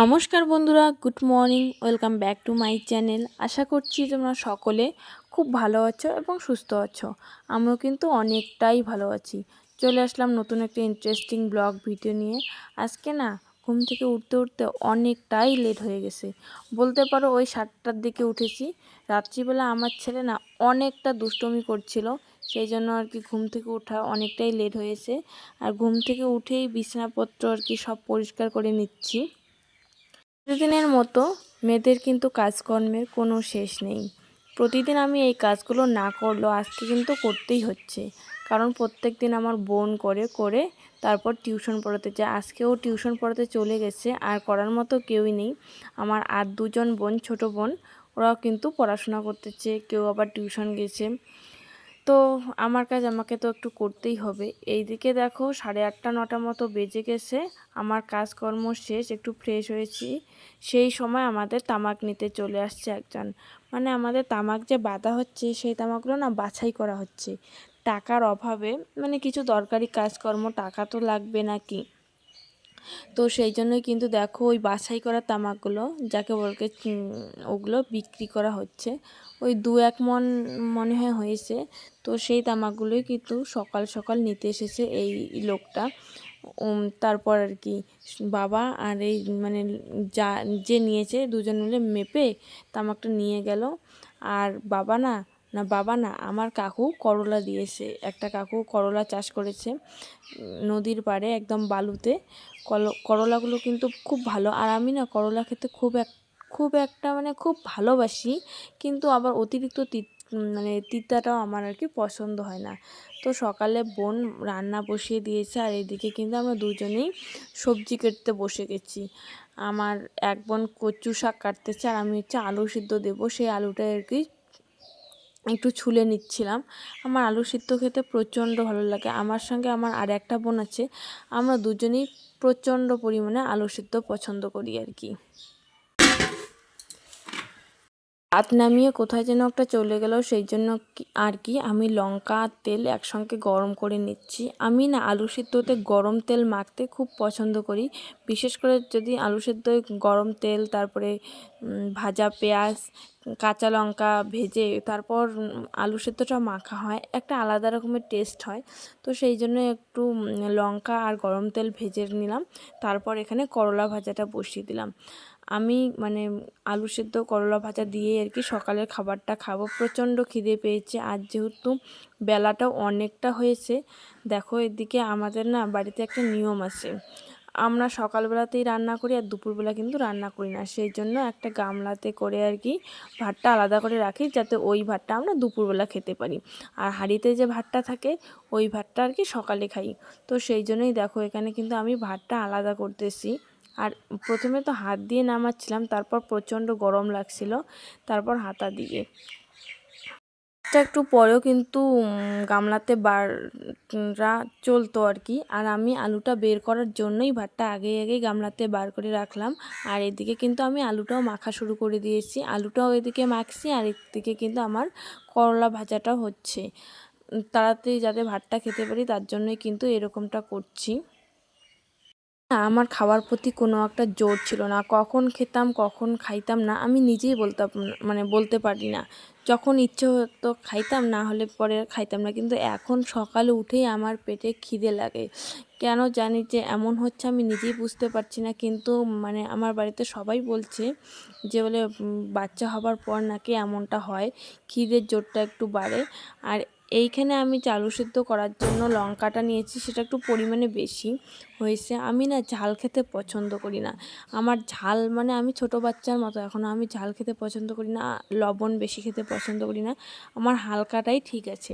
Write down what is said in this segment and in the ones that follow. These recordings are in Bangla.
নমস্কার বন্ধুরা, good morning, welcome back to my channel. আশা করছি তোমরা সকলে খুব ভালো আছো এবং সুস্থ আছো। আমিও কিন্তু অনেকটাই ভালো আছি। চলে আসলাম নতুন একটা ইন্টারেস্টিং ব্লগ ভিডিও নিয়ে। আজকে না, ঘুম থেকে উঠতে উঠতে অনেকটাই লেট হয়ে গেছে। বলতে পারো ওই সাতটার দিকে উঠেছি। রাত্রিবেলা আমার ছেলে না অনেকটা দুষ্টমি করছিল, সেই জন্য আর কি ঘুম থেকে ওঠা অনেকটাই লেট হয়েছে। আর ঘুম থেকে উঠেই বিছানাপত্র আর কি সব পরিষ্কার করে নিচ্ছি। প্রতিদিনের মতো মেয়েদের কিন্তু কাজকর্মের কোনো শেষ নেই। প্রতিদিন আমি এই কাজগুলো না করলেও আজকে কিন্তু করতেই হচ্ছে। কারণ প্রত্যেক দিন আমার বোন করে করে তারপর টিউশন পড়াতে যায়। আজকেও টিউশন পড়াতে চলে গেছে, আর করার মতো কেউই নেই। আমার আর দুজন বোন, ছোট বোন, ওরাও কিন্তু পড়াশোনা করতেছে, কেউ আবার টিউশন গেছে। তো আমার কাজ আমাকে তো একটু করতেই হবে। এইদিকে দেখো সাড়ে আটটা, নটা মতো বেজে গেছে। আমার কাজকর্ম শেষ, একটু ফ্রেশ হয়েছি। সেই সময় আমাদের তামাক নিতে চলে আসছে একজন। মানে আমাদের তামাক যে বাঁধা হচ্ছে, সেই তামাকগুলো না বাছাই করা হচ্ছে। টাকার অভাবে মানে কিছু দরকারি কাজকর্ম, টাকা তো লাগবে নাকি? তো সেই জন্যই কিন্তু দেখো ওই বাছাই করা তামাকগুলো, যাকে বলকে ওগুলো বিক্রি করা হচ্ছে। ওই দু এক মন, মনে হয় হয়েছে। তো সেই তামাকগুলোই কিন্তু সকাল সকাল নিতে এসেছে এই লোকটা। তারপর আর কি, বাবা আর এই মানে যা, যে নিয়েছে দুজন মিলে মেপে তামাকটা নিয়ে গেল। আর বাবা না না বাবা না, আমার কাকু করলা দিয়েছে। একটা কাকু করলা চাষ করেছে নদীর পাড়ে, একদম বালুতে। করলাগুলো কিন্তু খুব ভালো। আর আমি না করলা খেতে খুব এক, খুব একটা মানে খুব ভালোবাসি, কিন্তু আবার অতিরিক্ত মানে তিতাটাও আমার আর কি পছন্দ হয় না। তো সকালে বোন রান্না বসিয়ে দিয়েছে, আর এদিকে কিন্তু আমরা দুজনেই সবজি কেটতে বসে গেছি। আমার এক বোন কচু শাক কাটতেছে, আর আমি হচ্ছে আলু সিদ্ধ দেবো। সেই আলুটা আর কি একটু ছুলে নিচ্ছিলাম। আমার আলু সিদ্ধ খেতে প্রচণ্ড ভালো লাগে। আমার সঙ্গে আমার আর একটা বোন আছে। আমরা দুজনেই প্রচণ্ড পরিমাণে আলু সিদ্ধ পছন্দ করি আর কি। ভাত নামিয়ে কোথায় যেন একটা চলে গেল, সেই জন্য আর কি, আমি লঙ্কা আর তেল একসঙ্গে গরম করে নিচ্ছি। আমি না আলু সিদ্ধতে গরম তেল মাখতে খুব পছন্দ করি। বিশেষ করে যদি আলু সিদ্ধ গরম তেল, তারপরে ভাজা পেঁয়াজ, কাঁচা লঙ্কা ভেজে তারপর আলু সেদ্ধটা মাখা হয়। একটা আলাদা রকমের টেস্ট হয়। তো সেই জন্য একটু লঙ্কা আর গরম তেল ভেজে নিলাম। তারপর এখানে করলা ভাজাটা বসিয়ে দিলাম। আমি মানে আলু সেদ্ধ করলা ভাজা দিয়ে আর কি সকালের খাবারটা খাব। প্রচণ্ড খিদে পেয়েছে। আর যেহেতু বেলাটাও অনেকটা হয়েছে, দেখো এদিকে আমাদের না বাড়িতে একটা নিয়ম আছে। আমরা সকালবেলাতেই রান্না করি আর দুপুরবেলা কিন্তু রান্না করি না। সেই জন্য একটা গামলাতে করে আর কি ভাতটা আলাদা করে রাখি যাতে ওই ভাতটা আমরা দুপুরবেলা খেতে পারি। আর হাঁড়িতে যে ভাতটা থাকে, ওই ভাতটা আর কি সকালে খাই। তো সেই জন্যই দেখো এখানে কিন্তু আমি ভাতটা আলাদা করতেছি। আর প্রথমে তো হাত দিয়ে নামাচ্ছিলাম, তারপর প্রচণ্ড গরম লাগছিল, তারপর হাতা দিয়ে। একটু পরেও কিন্তু গামলাতে বাররা চলতো আর কি। আর আমি আলুটা বের করার জন্যই ভাতটা আগে আগেই গামলাতে বার করে রাখলাম। আর এদিকে কিন্তু আমি আলুটাও মাখা শুরু করে দিয়েছি। আলুটাও এদিকে মাখছি, আর এদিকে কিন্তু আমার করলা ভাজাটা হচ্ছে। তাড়াতাড়ি যাতে ভাতটা খেতে পারি, তার জন্যই কিন্তু এরকমটা করছি। আমার খাওয়ার প্রতি কোনো একটা জোর ছিল না। কখন খেতাম, কখন খাইতাম না, আমি নিজেই বলতাম মানে বলতে পারি না। যখন ইচ্ছে হতো খাইতাম, না হলে পরে খাইতাম না। কিন্তু এখন সকালে উঠেই আমার পেটে খিদে লাগে। কেন জানি যে এমন হচ্ছে, আমি নিজেই বুঝতে পারছি না। কিন্তু মানে আমার বাড়িতে সবাই বলছে যে বলে বাচ্চা হবার পর নাকি এমনটা হয়, খিদের জোরটা একটু বাড়ে। আর এইখানে আমি চালু সিদ্ধ করার জন্য লঙ্কাটা নিয়েছি, সেটা একটু পরিমাণে বেশি হয়েছে। আমি না ঝাল খেতে পছন্দ করি না। আমার ঝাল মানে আমি ছোট বাচ্চার মতো এখনও আমি ঝাল খেতে পছন্দ করি না, লবণ বেশি খেতে পছন্দ করি না। আমার হালকাটাই ঠিক আছে।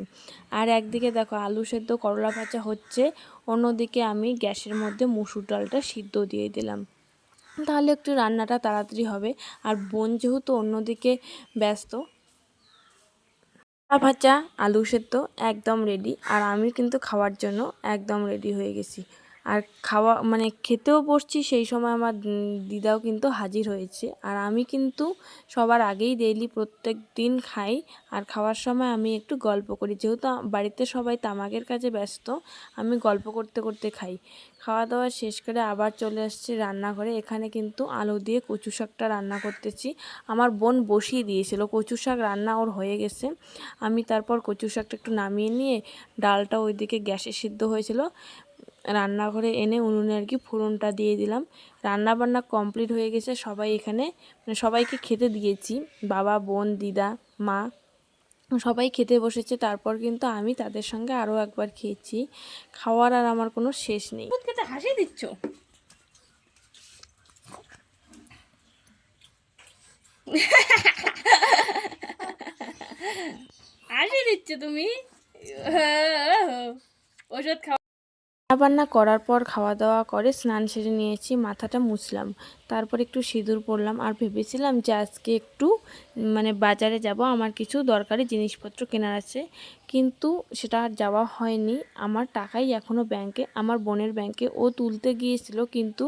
আর একদিকে দেখো আলু সেদ্ধ, করলা ভাজা হচ্ছে, অন্যদিকে আমি গ্যাসের মধ্যে মুসুর ডালটা সিদ্ধ দিয়ে দিলাম। তাহলে একটু রান্নাটা তাড়াতাড়ি হবে। আর বোন যেহেতু অন্যদিকে ব্যস্ত ভাজা আলু সেদ্ধ একদম রেডি আর আমি কিন্তু খাওয়ার জন্য একদম রেডি হয়ে গেছি। আর খাওয়া মানে খেতেও বসছি, সেই সময় আমার দিদাও কিন্তু হাজির হয়েছে। আর আমি কিন্তু সবার আগেই ডেইলি প্রত্যেক দিন খাই। আর খাওয়ার সময় আমি একটু গল্প করি। যেহেতু বাড়িতে সবাই তামাকের কাজে ব্যস্ত, আমি গল্প করতে করতে খাই। খাওয়া দাওয়া শেষ করে আবার চলে আসছি রান্নাঘরে। এখানে কিন্তু আলু দিয়ে কচু শাকটা রান্না করতেছি। আমার বোন বসিয়ে দিয়েছিল, কচু শাক রান্না ওর হয়ে গেছে। আমি তারপর কচু শাকটা একটু নামিয়ে নিয়ে ডালটা ওইদিকে গ্যাসে সিদ্ধ হয়েছিল। রান্নাঘরে এনে উনুনে আর কি ফোড়নটা দিয়ে দিলাম। রান্না বান্না কমপ্লিট হয়ে গেছে, সবাই এখানে মানে সবাইকে খেতে দিয়েছি। বাবা, বোন, দিদা, মা, সবাই খেতে বসেছে। তারপর কিন্তু আমি তাদের সঙ্গে আরও একবার খেয়েছি। খাওয়ার আর আমার কোনো শেষ নেই। হাসি দিচ্ছ? হাসি দিচ্ছ তুমি? ওষুধ খাওয়া রান্নাবান্না করার পর খাওয়া দাওয়া করে স্নান সেরে নিয়েছি, মাথাটা মুছলাম। তারপর একটু সিঁদুর পরলাম আর ভেবেছিলাম যে আজকে একটু মানে বাজারে যাব, আমার কিছু দরকারি জিনিসপত্র কেনার আছে। কিন্তু সেটা আর যাওয়া হয়নি। আমার টাকাই এখনও ব্যাংকে, আমার বোনের ব্যাংকে। ও তুলতে গিয়েছিল, কিন্তু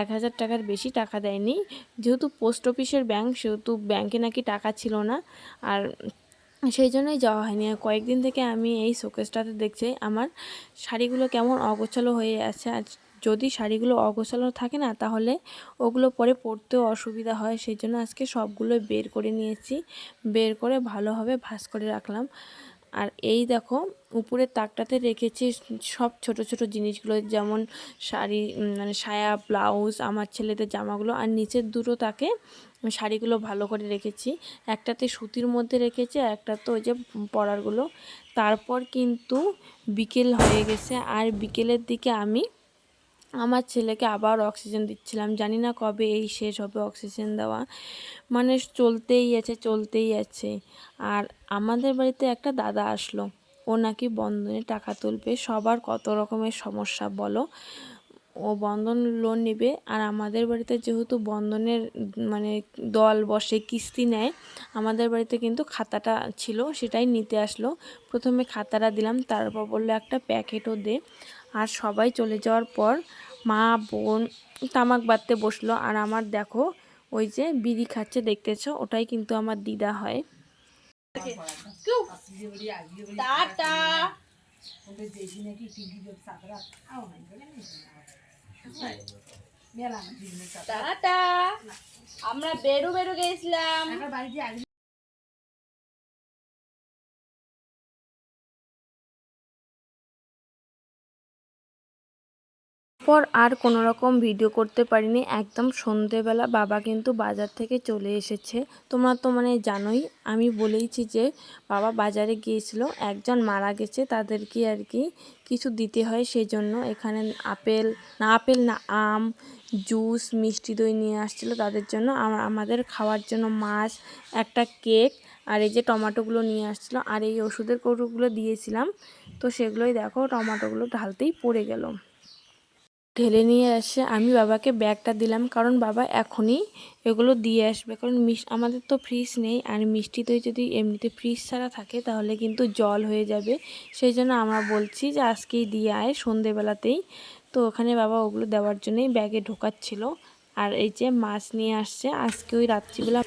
এক হাজার টাকার বেশি টাকা দেয়নি। যেহেতু পোস্ট অফিসের ব্যাংক, সেহেতু ব্যাংকে নাকি টাকা ছিল না। আর সেই জন্যই যাওয়া হয়নি। আর কয়েকদিন থেকে আমি এই শোকেসটাতে দেখছি আমার শাড়িগুলো কেমন অগোছালো হয়ে আছে। আর যদি শাড়িগুলো অগোছালো থাকে না, তাহলে ওগুলো পরে পরতেও অসুবিধা হয়। সেই জন্য আজকে সবগুলো বের করে নিয়েছি। বের করে ভালোভাবে ভাঁজ করে রাখলাম। আর এই দেখো, উপরের তাকটাতে রেখেছি সব ছোট ছোট জিনিসগুলো, যেমন শাড়ি মানে সায়া, ব্লাউজ, আমার ছেলেদের জামাগুলো, আর নিচের দুটো তাকে শাড়িগুলো ভালো করে রেখেছি। একটাতে সুতির মধ্যে রেখেছি আর একটা তো ওই যে পরারগুলো। তারপর কিন্তু বিকেল হয়ে গেছে আর বিকেলের দিকে আমি আমার ছেলেকে আবার অক্সিজেন দিচ্ছিলাম। জানি না কবে এই শেষ হবে অক্সিজেন দেওয়া। মানে চলতেই আছে চলতেই আছে। আর আমাদের বাড়িতে একটা দাদা আসলো। ও নাকি বন্ধনে টাকা তুলবে। সবার কত রকমের সমস্যা বলো? ও বন্ধন লোন নেবে। আর আমাদের বাড়িতে যেহেতু বন্ধনের মানে দল বসে কিস্তি নেয় আমাদের বাড়িতে কিন্তু খাতাটা ছিল সেটাই নিতে আসলো। প্রথমে খাতাটা দিলাম তারপর বলল একটা প্যাকেটও দে। আর সবাই চলে যাওয়ার পর মা বোন তামাক বাঁধতে বসল। আর আমার দেখো ওই যে বিড়ি খাচ্ছে দেখতেছো? ওটাই কিন্তু আমার দিদা হয়। টাটা। টাটা। আমরা বেরু বেরু গেছিলাম। পর আর কোনো রকম ভিডিও করতে পারিনি। একদম সন্ধেবেলা বাবা কিন্তু বাজার থেকে চলে এসেছে। তোমরা তো মানে জানোই, আমি বলেইছি যে বাবা বাজারে গিয়েছিল, একজন মারা গেছে তাদেরকে আর কি কিছু দিতে হয় সেই জন্য এখানে আপেল, না আপেল না আম, জুস, মিষ্টি দই নিয়ে আসছিল তাদের জন্য। আমাদের খাওয়ার জন্য মাছ, একটা কেক আর এই যে টমাটোগুলো নিয়ে আসছিল আর এই ওষুধের কৌটোগুলো দিয়েছিলাম। তো সেগুলোই দেখো, টমাটোগুলো ঢালতেই পড়ে গেল। ঢেলে নিয়ে এসে আমি বাবাকে ব্যাগটা দিলাম, কারণ বাবা এখনই এগুলো দিয়ে আসবে। কারণ মিস, আমাদের তো ফ্রিজ নেই, আর মিষ্টি দই যদি এমনিতে ফ্রিজ ছাড়া থাকে, তাহলে কিন্তু জল হয়ে যাবে। সেই জন্য আমরা বলছি যে আজকেই দিয়ে আয়, সন্ধেবেলাতেই। তো ওখানে বাবা ওগুলো দেওয়ার জন্যই ব্যাগে ঢোকাচ্ছিল। আর এই যে মাছ নিয়ে আসছে, আজকে ওই রাত্রিবেলা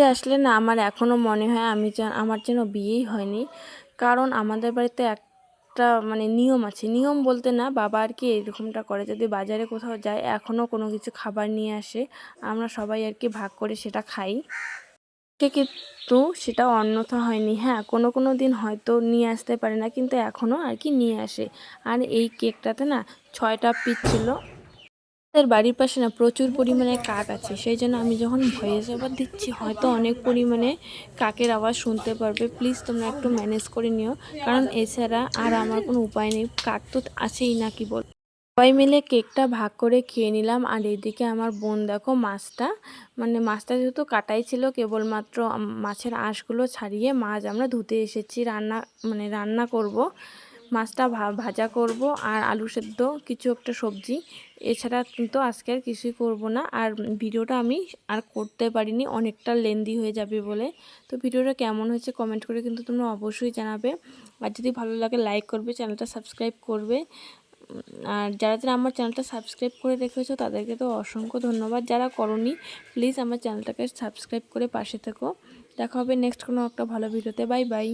বাড়িতে আসলে না আমার এখনও মনে হয় আমি যেন আমার যেন বিয়েই হয়নি। কারণ আমাদের বাড়িতে একটা মানে নিয়ম আছে। নিয়ম বলতে না বাবা আর কি এরকমটা করে, যদি বাজারে কোথাও যায় এখনও কোনো কিছু খাবার নিয়ে আসে, আমরা সবাই আর কি ভাগ করে সেটা খাই। কিন্তু সেটা অন্যথা হয়নি। হ্যাঁ কোনো কোনো দিন হয়তো নিয়ে আসতে পারে না, কিন্তু এখনও আর কি নিয়ে আসে। আর এই কেকটাতে না ছয়টা পিস ছিল। আমাদের বাড়ির পাশে না প্রচুর পরিমাণে কাক আছে, সেই জন্য আমি যখন ভয়েস ওভার দিচ্ছি, হয়তো অনেক পরিমাণে কাকের আওয়াজ শুনতে পারবে। প্লিজ তোমরা একটু ম্যানেজ করে নিও, কারণ এছাড়া আর আমার কোনো উপায় নেই। কাক তো আছেই না, কি বল? সবাই মিলে কেকটা ভাগ করে খেয়ে নিলাম, আর এদিকে আমার বোন দেখো মাছটা মানে মাছটা যেহেতু কাটাই ছিল, কেবলমাত্র মাছের আঁশগুলো ছাড়িয়ে মাছ আমরা ধুতে এসেছি, রান্না মানে রান্না করব। মাছটা ভাজা করব আর আলু সেদ্ধ, কিছু একটা সবজি। এছাড়া কিন্তু আজকে আর কিছুই করব না। আর ভিডিওটা আমি আর করতে পারিনি, অনেকটা লেন্দি হয়ে যাবে বলে। তো ভিডিওটা কেমন হয়েছে কমেন্ট করে কিন্তু তোমরা অবশ্যই জানাবে। আর যদি ভালো লাগে, লাইক করবে, চ্যানেলটা সাবস্ক্রাইব করবে। আর যারা যারা আমার চ্যানেলটা সাবস্ক্রাইব করে রেখেছো, তাদেরকে তো অসংখ্য ধন্যবাদ। যারা করনি, প্লিজ আমার চ্যানেলটাকে সাবস্ক্রাইব করে পাশে থেকো। দেখা হবে নেক্সট কোনো একটা ভালো ভিডিওতে। Bye bye.